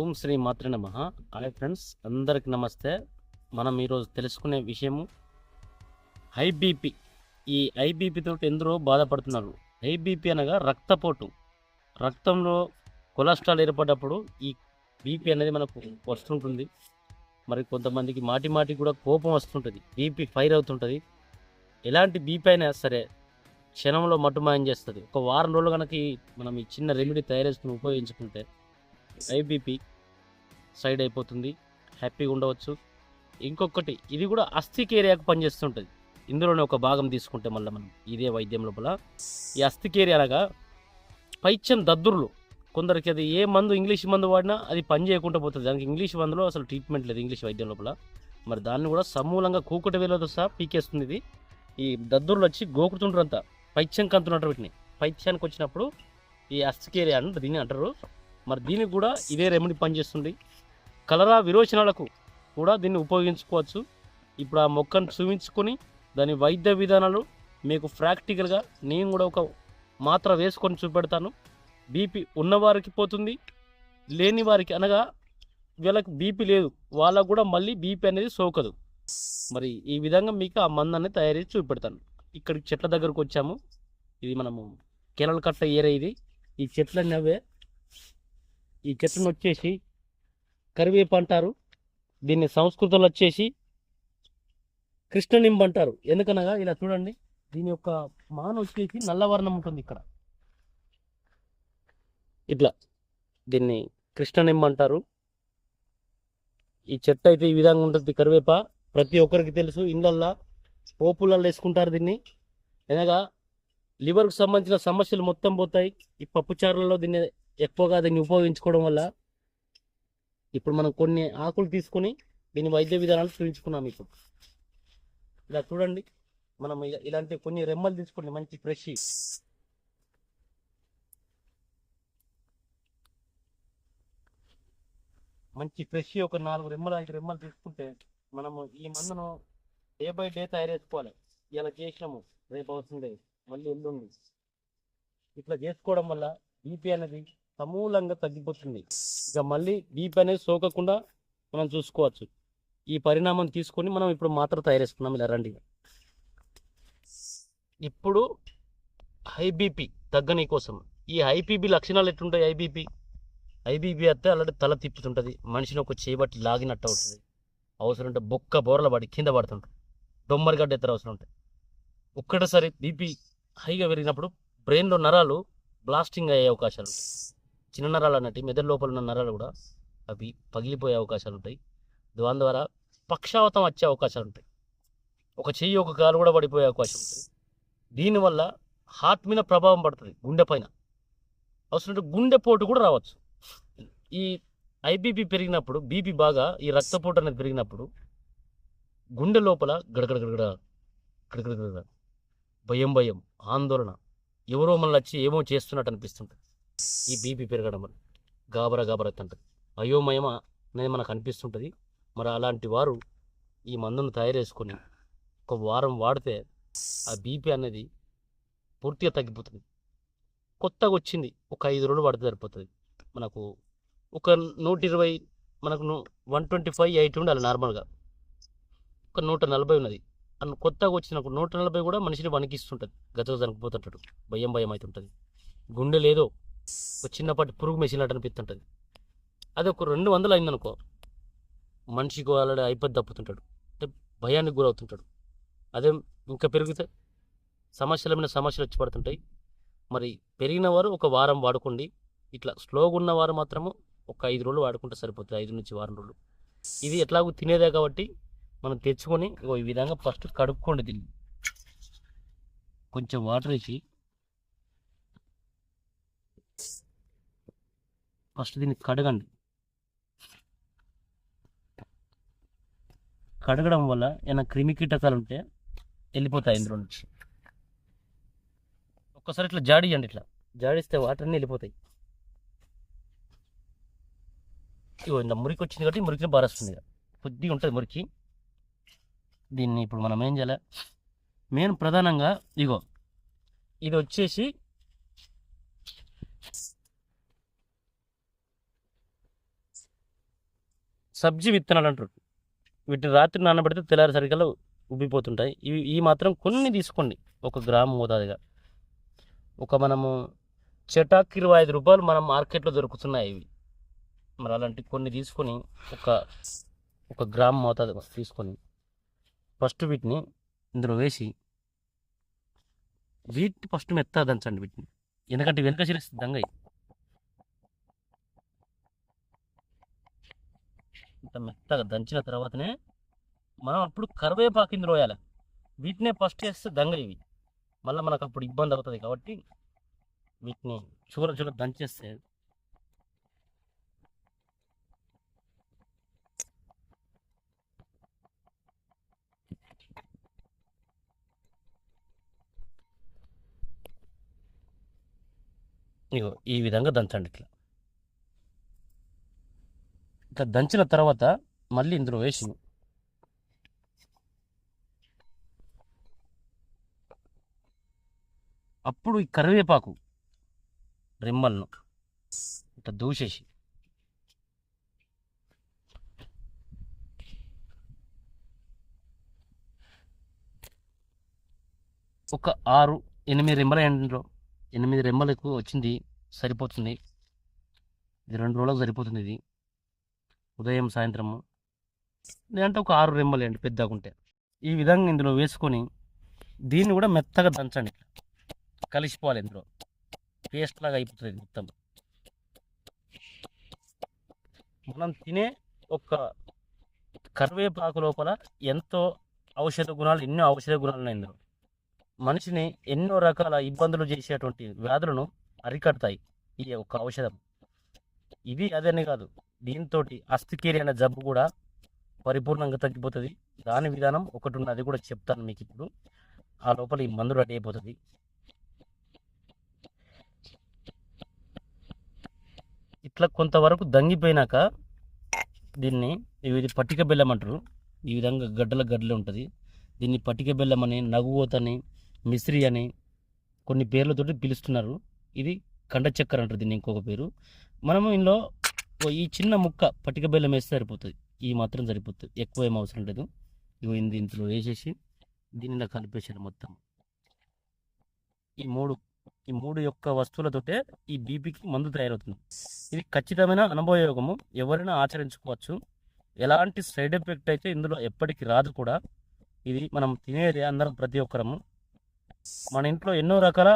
ఓం శ్రీ మాతృ నమ. Hi friends అందరికి నమస్తే. మనం ఈరోజు తెలుసుకునే విషయము హై బీపీ ఈ ఐబీపీతో ఎందరో బాధపడుతున్నారు. హైబీపీ అనగా రక్తపోటు. రక్తంలో కొలెస్ట్రాల్ ఏర్పడ్డప్పుడు ఈ బీపీ అనేది మనకు వస్తుంటుంది. మరి కొంతమందికి మాటి మాటి కూడా కోపం వస్తుంటుంది. బీపీ ఫైర్ అవుతుంటుంది. ఎలాంటి బీపీ అయినా సరే క్షణంలో మట్టుమాయం చేస్తుంది. ఒక వారం రోజులు కనుక మనం ఈ చిన్న రెమెడీ తయారు చేసుకుని ఉపయోగించుకుంటే ఐబీపీ సైడ్ అయిపోతుంది. హ్యాపీగా ఉండవచ్చు. ఇంకొకటి ఇది కూడా అస్థిక్ ఏరియాకు పనిచేస్తుంటుంది. ఇందులోనే ఒక భాగం తీసుకుంటే మళ్ళీ మనం ఇదే వైద్యం లోపల. ఈ అస్థిక్ ఏరియా అనగా పైత్యం దద్దుర్లు. కొందరికి అది ఏ మందు ఇంగ్లీష్ మందు వాడినా అది పని చేయకుండా పోతుంది. దానికి ఇంగ్లీష్ మందులో అసలు ట్రీట్మెంట్ లేదు ఇంగ్లీష్ వైద్యం లోపల. మరి దాన్ని కూడా సమూలంగా కూకుట వేలతో సహా పీకేస్తుంది ఇది. ఈ దద్దుర్లు వచ్చి గోకుతుంటారంతా పైత్యం కంతున్నట్టు వీటిని. పైత్యానికి వచ్చినప్పుడు ఈ అస్థిక్ ఏరియా అని దీన్ని అంటారు. మరి దీనికి కూడా ఇదే రెమెడీ పనిచేస్తుంది. కలరా విరోచనాలకు కూడా దీన్ని ఉపయోగించుకోవచ్చు. ఇప్పుడు ఆ మొక్కను చూపించుకొని దాని వైద్య విధానాలు మీకు ప్రాక్టికల్గా నేను కూడా ఒక మాత్ర వేసుకొని చూపెడతాను. బీపీ ఉన్నవారికి పోతుంది లేని వారికి అనగా వీళ్ళకి బీపీ లేదు వాళ్ళకు కూడా మళ్ళీ బీపీ అనేది సోకదు. మరి ఈ విధంగా మీకు ఆ మందాన్ని తయారు చేసి చూపెడతాను. ఇక్కడికి చెట్ల దగ్గరకు వచ్చాము. ఇది మనము కెరళ కట్ట ఏరియా ఇది. ఈ చెట్లన్నీ అవే ఈ చెట్టును వచ్చేసి కరివేపు అంటారు. దీన్ని సంస్కృతంలో వచ్చేసి కృష్ణనింబ అంటారు. ఎందుకనగా ఇలా చూడండి దీని యొక్క మాన వచ్చేసి నల్లవర్ణం ఉంటుంది ఇక్కడ. ఇట్లా దీన్ని కృష్ణనింబ అంటారు. ఈ చెట్టు అయితే ఈ విధంగా ఉంటుంది కరివేప. ప్రతి ఒక్కరికి తెలుసు ఇళ్ళల్లో పోపులలో వేసుకుంటారు దీన్ని. అనగా లివర్కు సంబంధించిన సమస్యలు మొత్తం పోతాయి. ఈ పప్పుచారులలో దీన్ని ఎక్కువగా దీన్ని ఉపయోగించుకోవడం వల్ల ఇప్పుడు మనం కొన్ని ఆకులు తీసుకొని దీని వైద్య విధానాలు చూపించుకున్నాం ఇప్పుడు. ఇలా చూడండి. మనం ఇలాంటి కొన్ని రెమ్మలు తీసుకోండి. మంచి ఫ్రెష్. మంచి ఫ్రెష్ ఒక నాలుగు రెమ్మలు ఐదు రెమ్మలు తీసుకుంటే మనము ఈ మందును డే బై డే తయారు చేసుకోవాలి. ఇలా చేసినాము. రేపు అవుతుంది మళ్ళీ ఎల్లుండి. ఇట్లా చేసుకోవడం వల్ల బీపీ అనేది సమూలంగా తగ్గిపోతుంది. ఇక మళ్ళీ బీపీ అనేది సోకకుండా మనం చూసుకోవచ్చు. ఈ పరిణామం తీసుకొని మనం ఇప్పుడు మాత్ర తయారు చేసుకున్నాం ఇలా రండి. ఇప్పుడు హైబీపీ తగ్గని కోసం ఈ హై లక్షణాలు ఎట్లుంటాయి ఐబీపీ ఐబీపీ అయితే అలాంటి తల తిప్పుతుంటుంది. మనిషిని ఒక చేపట్టి లాగినట్టు అవుతుంది. అవసరం ఉంటే బొక్క బోరల పడి కింద పడుతుంటుంది. డొమ్మరిగడ్డ ఎత్తర అవసరం ఉంటాయి ఒక్కటేసారి బీపీ హైగా పెరిగినప్పుడు బ్రెయిన్లో నరాలు బ్లాస్టింగ్ అయ్యే అవకాశాలు ఉంటాయి. చిన్న నరాలు అన్నట్టు మెదడు లోపల ఉన్న నరాలు కూడా అవి పగిలిపోయే అవకాశాలు ఉంటాయి. దాని ద్వారా పక్షావతం వచ్చే అవకాశాలు ఉంటాయి. ఒక చెయ్యి ఒక కాలు కూడా పడిపోయే అవకాశం ఉంటుంది దీనివల్ల హార్ట్ మీద ప్రభావం పడుతుంది గుండె పైన. అవసరం గుండెపోటు కూడా రావచ్చు. ఈ ఐబీపీ పెరిగినప్పుడు బీపీ బాగా ఈ రక్తపోటు అనేది పెరిగినప్పుడు గుండె లోపల గడగడ గడగడ గడగడ భయం భయం ఆందోళన. ఎవరో మనల్ని వచ్చి ఏమో చేస్తున్నట్టు అనిపిస్తుంటుంది. ఈ బీపీ పెరగడం వల్ల. గాబరా గాబరా అంటారు అయోమయం అనేది మనకు అనిపిస్తుంటుంది. మరి అలాంటి వారు ఈ మందును తయారు చేసుకొని ఒక వారం వాడితే ఆ బీపీ అనేది పూర్తిగా తగ్గిపోతుంది. కొత్తగా వచ్చింది. ఒక ఐదు రోజులు వాడితే సరిపోతుంది. మనకు ఒక నూట ఇరవై మనకు వన్ ట్వంటీ ఫైవ్ ఎయిట్ ఉండాలి నార్మల్గా. ఒక నూట నలభై ఉన్నది. అన్న కొత్తగా వచ్చిన నూట నలభై కూడా మనిషిని వణికిస్తుంటుంది. గతకు పోతుంటాడు. భయం భయం అవుతుంటుంది గుండె లేదో ఒక చిన్నపాటి పురుగు మెషిన్ అనిపిస్తుంటుంది. అది ఒక రెండు వందలు అయిందనుకో మనిషికి ఆల్రెడీ అయిపోయి తప్పుతుంటాడు. అంటే భయానికి గురవుతుంటాడు. అదే ఇంకా పెరిగితే సమస్యల మీద సమస్యలు వచ్చి పడుతుంటాయి. మరి పెరిగిన వారు ఒక వారం వాడుకోండి. ఇట్లా స్లోగా ఉన్న వారు మాత్రము ఒక ఐదు రోజులు వాడుకుంటే సరిపోతుంది. ఐదు నుంచి వారం రోజులు. ఇది ఎట్లాగో తినేదే కాబట్టి మనం తెచ్చుకొని ఈ విధంగా ఫస్ట్ కడుక్కోండి దీన్ని. కొంచెం వాటర్ వేసి ఫస్ట్ దీన్ని కడగండి. కడగడం వల్ల ఏమైనా క్రిమి కీటకాలు ఉంటే వెళ్ళిపోతాయి ఇందులో నుంచి. ఒక్కసారి ఇట్లా జాడియండి ఇట్లా. జాడిస్తే వాటర్ అన్నీ వెళ్ళిపోతాయి. ఇగో ఇంత మురికి వచ్చింది కాబట్టి మురికిని బారేస్తుంది కొద్దిగా ఉంటుంది మురికి. దీన్ని ఇప్పుడు మనం ఏం చేయాలి? మెయిన్ ప్రధానంగా ఇగో ఇది వచ్చేసి సబ్జీ విత్తనాలు అంటారు. వీటిని రాత్రి నానబెడితే తెల్లారేసరికల్లా ఉబ్బిపోతుంటాయి. ఇవి ఈ మాత్రం కొన్ని తీసుకోండి. ఒక గ్రాము మోతాదుగా. ఒక మనము చెటాక్ ఇరవై ఐదు రూపాయలు మనం మార్కెట్లో దొరుకుతున్నాయి ఇవి. మరి అలాంటి కొన్ని తీసుకొని ఒక ఒక గ్రామ్ మోతాదు తీసుకొని ఫస్ట్ వీటిని ఇందులో వేసి వీటిని ఫస్ట్ మెత్త దంచండి వీటిని. ఎందుకంటే వెనుక సిరిస్ దంగయి ఇంత మెత్తగా దంచిన తర్వాతనే మనం అప్పుడు కరివేపాకు ఇందులో వేయాలి వీటినే ఫస్ట్ వేస్తే దంగ ఇవి. మళ్ళీ మనకు అప్పుడు ఇబ్బంది అవుతుంది కాబట్టి వీటిని చూర చూర దంచేస్తే ఇగో ఈ విధంగా దంచండి ఇట్లా. ఇట్లా దంచిన తర్వాత మళ్ళీ ఇందులో వేసి అప్పుడు ఈ కరివేపాకు రిమ్మల్ను ఇట్లా దూసేసి. ఒక ఆరు ఎనిమిది రెమ్మల ఎండలో ఎనిమిది రెమ్మలకు వచ్చింది సరిపోతుంది. ఇది రెండు రోజులకు సరిపోతుంది ఇది. ఉదయం సాయంత్రము. లేదంటే ఒక ఆరు రెమ్మలేండి పెద్దగా పెద్దగుంటే. ఈ విధంగా ఇందులో వేసుకొని దీన్ని కూడా మెత్తగా దంచండి. కలిసిపోవాలి ఇందులో. పేస్ట్ లాగా అయిపోతుంది మొత్తం. మనం తినే ఒక కరివేపాకు లోపల ఎంతో ఔషధ గుణాలు ఎన్నో ఔషధ గుణాలు ఉన్నాయి ఇందులో. మనిషిని ఎన్నో రకాల ఇబ్బందులు చేసేటువంటి వ్యాధులను అరికడతాయి. ఈ ఒక ఔషధం. ఇది అదని కాదు. దీంతో అస్థికేరి అనే జబ్బు కూడా పరిపూర్ణంగా తగ్గిపోతుంది. దాని విధానం ఒకటి ఉన్నది అది కూడా చెప్తాను మీకు ఇప్పుడు ఆ లోపల ఈ మందు రెడీ అయిపోతుంది. ఇట్లా కొంతవరకు దంగిపోయినాక దీన్ని ఇది పట్టిక బెల్లం అంటారు. ఈ విధంగా గడ్డల గడ్డలు ఉంటుంది. దీన్ని పట్టిక బెల్లం అని నగువోతని మిశ్రి అని కొన్ని పేర్లతోటి పిలుస్తున్నారు. ఇది కండ చక్కెర అంటారు దీన్ని ఇంకొక పేరు. మనము ఇందులో ఓ ఈ చిన్న ముక్క పట్టిక బెల్లం వేస్తే సరిపోతుంది. ఈ మాత్రం సరిపోతుంది. ఎక్కువ ఏం అవసరం లేదు. ఇగో ఇది వేసేసి దీన్ని ఇలా కలిపేసాను మొత్తం. ఈ మూడు ఈ మూడు యొక్క వస్తువులతోటే ఈ బీపీకి మందు తయారవుతుంది. ఇది ఖచ్చితమైన అనుభవయోగము. ఎవరైనా ఆచరించుకోవచ్చు. ఎలాంటి సైడ్ ఎఫెక్ట్ అయితే ఇందులో ఎప్పటికీ రాదు కూడా. ఇది మనం తినేది అందరం ప్రతి ఒక్కరము. మన ఇంట్లో ఎన్నో రకాల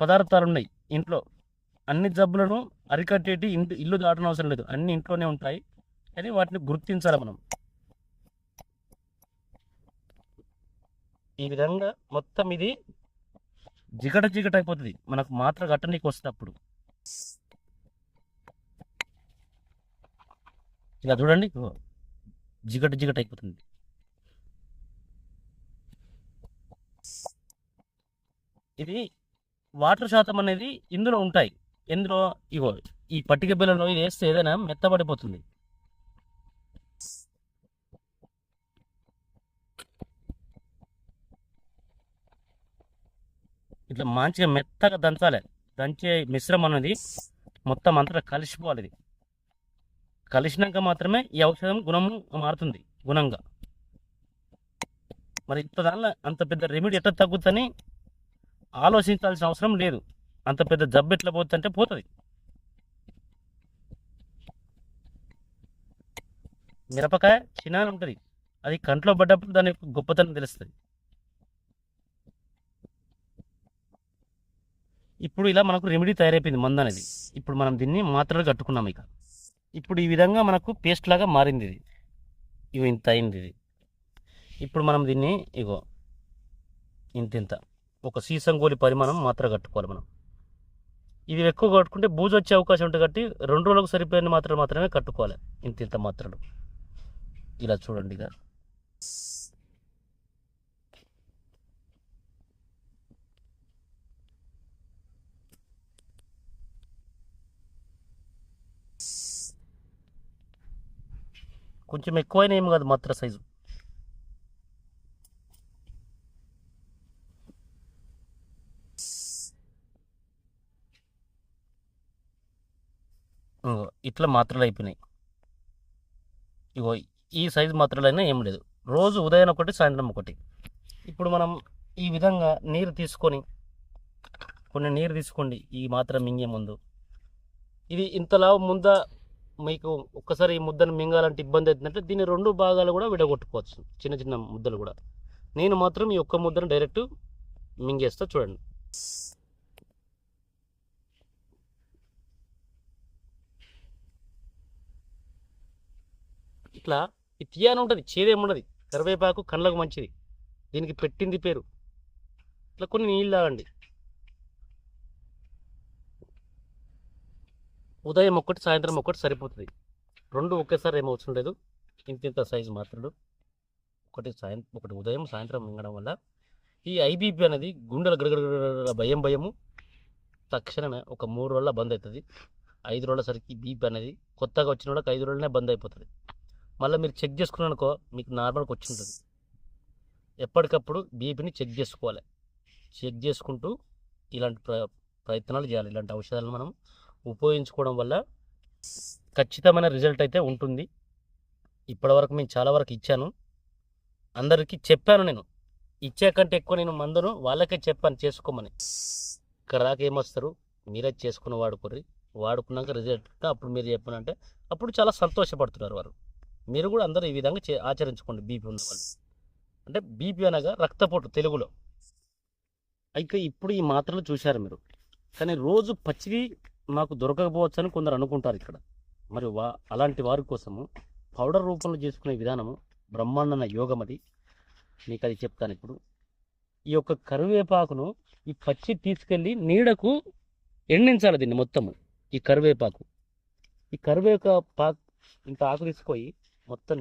పదార్థాలు ఉన్నాయి ఇంట్లో అన్ని జబ్బులను అరికట్టేటి ఇంటి ఇల్లు దాటన అవసరం లేదు. అన్ని ఇంట్లోనే ఉంటాయి. కానీ వాటిని గుర్తించాలి మనం. ఈ విధంగా మొత్తం ఇది జిగట జిగట అయిపోతుంది. మనకు మాత్ర గట్టనీకి వస్తున్నప్పుడు ఇలా చూడండి. జిగట జిగట అయిపోతుంది. ఇది వాటర్ శాతం అనేది ఇందులో ఉంటాయి. ఇందులో ఇగో ఈ పట్టిక బిల్లలో ఇది వేస్తే ఏదైనా మెత్తబడిపోతుంది. ఇట్లా మంచిగా మెత్తగా దంచాలి. దంచే మిశ్రమం అనేది మొత్తం అంతటా కలిసిపోవాలి ఇది. కలిసినాక మాత్రమే ఈ ఔషధం గుణము మారుతుంది గుణంగా. మరి ఇంత దానిలో అంత పెద్ద రెమెడీ ఎట్లా తగ్గుతుందని ఆలోచించాల్సిన అవసరం లేదు. అంత పెద్ద జబ్బు ఎట్లా పోతుందంటే పోతుంది. మిరపకాయ చిన్న ఉంటుంది. అది కంట్లో పడ్డప్పుడు దాని యొక్క గొప్పతనం తెలుస్తుంది. ఇప్పుడు ఇలా మనకు రెమెడీ తయారైపోయింది మందు అనేది. ఇప్పుడు మనం దీన్ని మాత్రలు కట్టుకున్నాం ఇక. ఇప్పుడు ఈ విధంగా మనకు పేస్ట్ లాగా మారింది ఇది. ఇవి ఇంత అయింది ఇది. ఇప్పుడు మనం దీన్ని ఇగో ఇంత ఇంత ఒక సీసం గోలి పరిమాణం మాత్ర కట్టుకోవాలి మనం. ఇది ఎక్కువ కట్టుకుంటే బూజు వచ్చే అవకాశం ఉంటుంది కాబట్టి రెండు రోజులకు సరిపోయిన మాత్రం మాత్రమే కట్టుకోవాలి. ఇంత ఇంత మాత్రలు. ఇలా చూడండి ఇక. కొంచెం ఎక్కువైనా ఏం కాదు మాత్ర సైజు ఇగో ఇట్లా మాత్రలు అయిపోయినాయి. ఇగో ఈ సైజు మాత్రలైనా ఏం లేదు. రోజు ఉదయం ఒకటి సాయంత్రం ఒకటి. ఇప్పుడు మనం ఈ విధంగా నీరు తీసుకొని కొన్ని నీరు తీసుకోండి ఈ మాత్రం మింగే ముందు. ఇది ఇంతలా ముంద మీకు ఒక్కసారి ఈ ముద్దను మింగాలంటే ఇబ్బంది అవుతుందంటే దీని రెండు భాగాలు కూడా విడగొట్టుకోవచ్చు. చిన్న చిన్న ముద్దలు కూడా. నేను మాత్రం ఈ ఒక్క ముద్దను డైరెక్ట్ మింగేస్తా చూడండి. ఇట్లా ఈ తీయని ఉంటుంది చేదేముండదు. కరివేపాకు కళ్ళకు మంచిది. దీనికి పెట్టింది పేరు. ఇట్లా కొన్ని నీళ్ళు తాగండి. ఉదయం ఒక్కటి సాయంత్రం ఒక్కటి సరిపోతుంది. రెండు ఒకేసారి ఏం అవసరం లేదు. ఇంత ఇంత సైజు మాత్రం ఒకటి సాయంత్రం ఒకటి ఉదయం సాయంత్రం మింగడం వల్ల ఈ ఐబీపీ అనేది గుండెల గడగడ భయం భయము తక్షణమే ఒక మూడు రోజుల బంద్ అవుతుంది ఐదు రోజుల సరికి బీపీ అనేది కొత్తగా వచ్చిన వాళ్ళకి ఐదు రోజులనే బంద్ అయిపోతుంది మళ్ళీ మీరు చెక్ చేసుకున్నారనుకో మీకు నార్మల్గా వచ్చి ఉంటుంది ఎప్పటికప్పుడు బీపీని చెక్ చేసుకోవాలి. చెక్ చేసుకుంటూ ఇలాంటి ప్ర ప్రయత్నాలు చేయాలి. ఇలాంటి ఔషధాలను మనం ఉపయోగించుకోవడం వల్ల ఖచ్చితమైన రిజల్ట్ అయితే ఉంటుంది. ఇప్పటివరకు నేను చాలా వరకు ఇచ్చాను. అందరికీ చెప్పాను నేను. ఇచ్చే కంటే ఎక్కువ నేను మందును వాళ్ళకే చెప్పాను చేసుకోమని. ఇక్కడ దాకా ఏమొస్తారు? మీరే చేసుకుని వాడుకోర్రి. వాడుకున్నాక రిజల్ట్. అప్పుడు మీరు చెప్పానంటే అప్పుడు చాలా సంతోషపడుతున్నారు వారు. మీరు కూడా అందరూ ఈ విధంగా చే ఆచరించుకోండి బీపీ ఉన్న వాళ్ళు. అంటే బీపీ అనగా రక్తపోటు తెలుగులో. అయితే ఇప్పుడు ఈ మాత్రలు చూశారు మీరు. కానీ రోజు పచ్చివి మాకు దొరకకపోవచ్చు అని కొందరు అనుకుంటారు ఇక్కడ. మరి వా అలాంటి వారి కోసము పౌడర్ రూపంలో చేసుకునే విధానము బ్రహ్మాండన యోగం అది. మీకు అది చెప్తాను ఇప్పుడు. ఈ యొక్క కరివేపాకును ఈ పచ్చి తీసుకెళ్ళి నీడకు ఎండించాలి దీన్ని మొత్తము. ఈ కరివేపాకు. ఈ కరివేపాకు ఇంత ఆకు తీసుకొని మొత్తం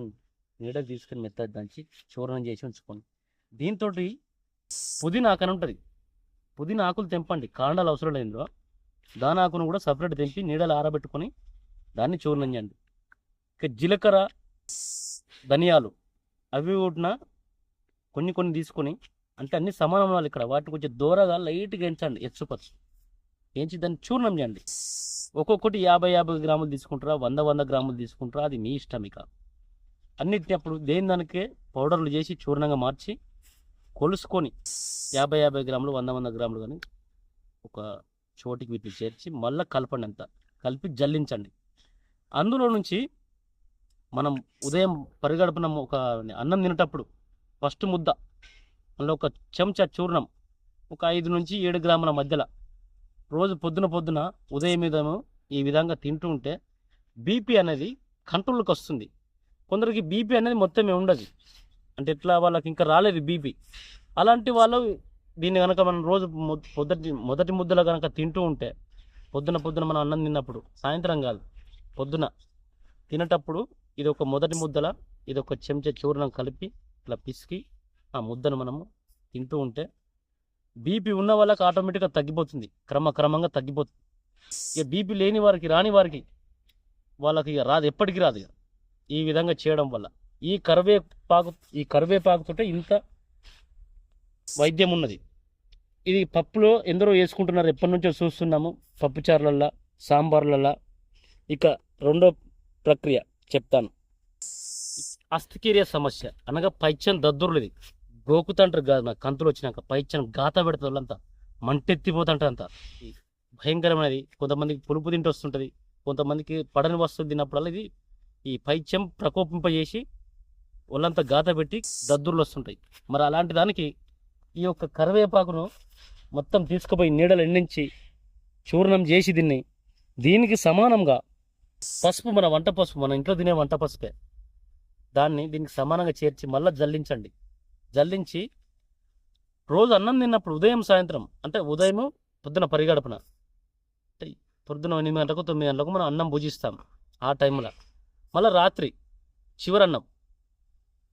నీడకు తీసుకొని మెత్తగా దంచి చూర్ణం చేసి ఉంచుకోండి. దీంతో పుదీనా ఆకు అని ఉంటుంది. పుదీనా ఆకులు తెంపండి. కాండాలు అవసరం లేదు ఇందులో. దాని ఆకును కూడా సపరేట్ తెంపి నీడలు ఆరబెట్టుకొని దాన్ని చూర్ణం చేయండి. ఇక జీలకర్ర ధనియాలు అవి కూడా కొన్ని కొన్ని తీసుకొని అంటే అన్ని సమానం ఉండాలి ఇక్కడ. వాటిని కొంచెం దూరగా లైట్గా ఎంచండి. ఎచ్చుపచ్చు ఏంచి దాన్ని చూర్ణం చేయండి. ఒక్కొక్కటి యాభై యాభై గ్రాములు తీసుకుంటారా? వంద వంద గ్రాములు తీసుకుంటారా? అది మీ ఇష్టం ఇక. అన్నిటిని అప్పుడు దేని దానికే? పౌడర్లు చేసి చూర్ణంగా మార్చి కొలుసుకొని యాభై యాభై గ్రాములు వంద వంద గ్రాములు కానీ ఒక చోటికి వీటిని చేర్చి మళ్ళీ కలపండి అంతా. కలిపి జల్లించండి. అందులో నుంచి మనం ఉదయం పరిగడుపున ఒక అన్నం తినేటప్పుడు ఫస్ట్ ముద్ద అందులో ఒక చెంచా చూర్ణం ఒక ఐదు నుంచి ఏడు గ్రాముల మధ్యలో రోజు పొద్దున పొద్దున ఉదయం మీద ఈ విధంగా తింటూ ఉంటే బీపీ అనేది కంట్రోల్కి వస్తుంది. కొందరికి బీపీ అనేది మొత్తమే ఉండదు. అంటే ఎట్లా వాళ్ళకి ఇంకా రాలేదు బీపీ అలాంటి వాళ్ళు దీన్ని కనుక మనం రోజు మొదటి మొదటి ముద్దలో కనుక తింటూ ఉంటే పొద్దున పొద్దున మనం అన్నం తిన్నప్పుడు సాయంత్రం కాదు పొద్దున తినేటప్పుడు ఇది ఒక మొదటి ముద్దల ఇది ఒక చెంచా చూర్ణం కలిపి ఇట్లా పిసికి ఆ ముద్దను మనము తింటూ ఉంటే బీపీ ఉన్న వాళ్ళకి ఆటోమేటిక్గా తగ్గిపోతుంది. క్రమక్రమంగా తగ్గిపోతుంది. ఇక బీపీ లేని వారికి రాని వారికి వాళ్ళకి ఇక రాదు ఎప్పటికీ రాదు ఇక. ఈ విధంగా చేయడం వల్ల ఈ కరివేపాకు ఈ కరివేపాకుతో ఇంత వైద్యం ఉన్నది. ఇది పప్పులో ఎందరో వేసుకుంటున్నారు. ఎప్పటి నుంచో చూస్తున్నాము. పప్పుచారులల్లా సాంబార్లల్లా. ఇక రెండో ప్రక్రియ చెప్తాను. అస్థికీరియ సమస్య అనగా పైచన్ దద్దురులు ఇది గోకుతంటారు కాదు నాకు కంతులు వచ్చినాక పైచన్ గాత పెడతారు వాళ్ళంతా మంటెత్తిపోతుంటారు అంతా ఈ భయంకరమైనది. కొంతమందికి పులుపు తింటూ వస్తుంటుంది కొంతమందికి పడని వస్తువు తిన్నప్పుడల్లా ఇది ఈ పైత్యం ప్రకోపింపజేసి ఒళ్ళంతా గాత పెట్టి దద్దుర్లు వస్తుంటాయి. మరి అలాంటి దానికి ఈ యొక్క కరివేపాకును మొత్తం తీసుకుపోయి నీడలు ఎండించి చూర్ణం చేసి దీన్ని దీనికి సమానంగా పసుపు మన వంట పసుపు మన ఇంట్లో తినే వంట పసుపే. దాన్ని దీనికి సమానంగా చేర్చి మళ్ళీ జల్లించండి. జల్లించి రోజు అన్నం తిన్నప్పుడు ఉదయం సాయంత్రం అంటే ఉదయం పొద్దున పరిగడపన. అంటే పొద్దున ఎనిమిది గంటలకు తొమ్మిది గంటలకు మనం అన్నం భుజిస్తాం ఆ టైంలో మళ్ళీ రాత్రి చివరన్నం.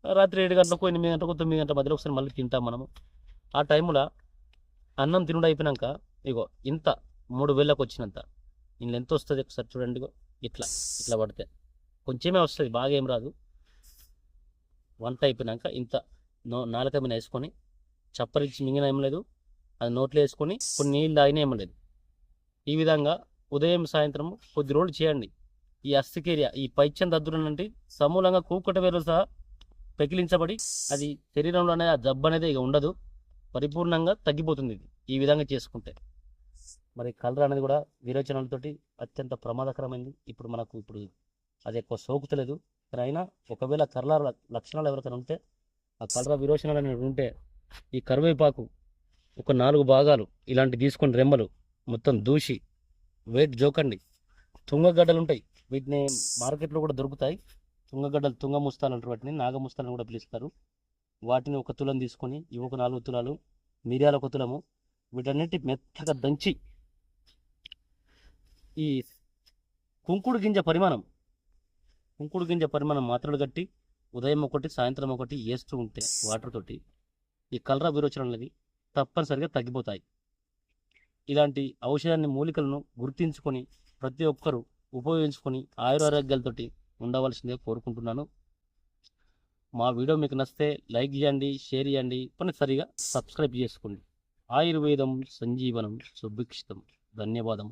రాత్రి ఏడు గంటలకు ఎనిమిది గంటలకు తొమ్మిది గంటల మధ్యలో ఒకసారి మళ్ళీ తింటాం మనము. ఆ టైంలో అన్నం తినుడు అయిపోయినాక ఇగో ఇంత మూడు వేలకు వచ్చినంత ఇందులో ఎంత వస్తుంది ఒకసారి చూడండి ఇట్లా ఇట్లా పడితే. కొంచెమే వస్తుంది బాగా ఏం రాదు. వంట అయిపోయినాక ఇంత నో నాలుక మీద వేసుకొని చప్పరించి మింగిన ఏం లేదు. అది నోట్లో వేసుకొని కొన్ని నీళ్ళు తాగిన ఏం లేదు. ఈ విధంగా ఉదయం సాయంత్రం కొద్ది రోజులు చేయండి. ఈ అస్థికేరియా ఈ పైచ్యం దద్దురు నుండి సమూలంగా కూకుట వేరు సహా పెకిలించబడి అది శరీరంలో అనేది ఆ జబ్బు అనేది ఇక ఉండదు. పరిపూర్ణంగా తగ్గిపోతుంది ఇది. ఈ విధంగా చేసుకుంటే. మరి కలర్ అనేది కూడా విరోచనలతోటి అత్యంత ప్రమాదకరమైంది. ఇప్పుడు మనకు ఇప్పుడు అది ఎక్కువ సోకుతలేదు కానీ అయినా ఒకవేళ కర్ల లక్షణాలు ఎవరికైనా ఉంటే ఆ కలర విరోచనాలు అనేవి ఉంటే ఈ కరివేపాకు ఒక నాలుగు భాగాలు ఇలాంటి తీసుకొని రెమ్మలు మొత్తం దూసి వెయిట్ జోకండి. తుంగగడ్డలు ఉంటాయి వీటిని మార్కెట్లో కూడా దొరుకుతాయి. తుంగగడ్డలు తుంగ ముస్తాలు అంటారు వాటిని. నాగముస్తాలని కూడా పిలుస్తారు. వాటిని ఒక తులం తీసుకొని ఇవి ఒక నాలుగు తులాలు మిరియాల ఒక తులము. వీటన్నిటి మెత్తగా దంచి ఈ కుంకుడు గింజ పరిమాణం కుంకుడు గింజ పరిమాణం మాత్రలు కట్టి ఉదయం ఒకటి సాయంత్రం ఒకటి వేస్తూ ఉంటే వాటర్ తోటి ఈ కలరా విరోచనం అనేది తప్పనిసరిగా తగ్గిపోతాయి. ఇలాంటి ఔషధాన్ని మూలికలను గుర్తించుకొని ప్రతి ఒక్కరూ ఉపయోగించుకొని ఆయురారోగ్యాలతోటి ఉండవలసిందే కోరుకుంటున్నాను. మా వీడియో మీకు నచ్చితే లైక్ చేయండి షేర్ చేయండి తప్పనిసరిగా సబ్స్క్రైబ్ చేసుకోండి. ఆయుర్వేదం సంజీవనం సుభిక్షితం. ధన్యవాదం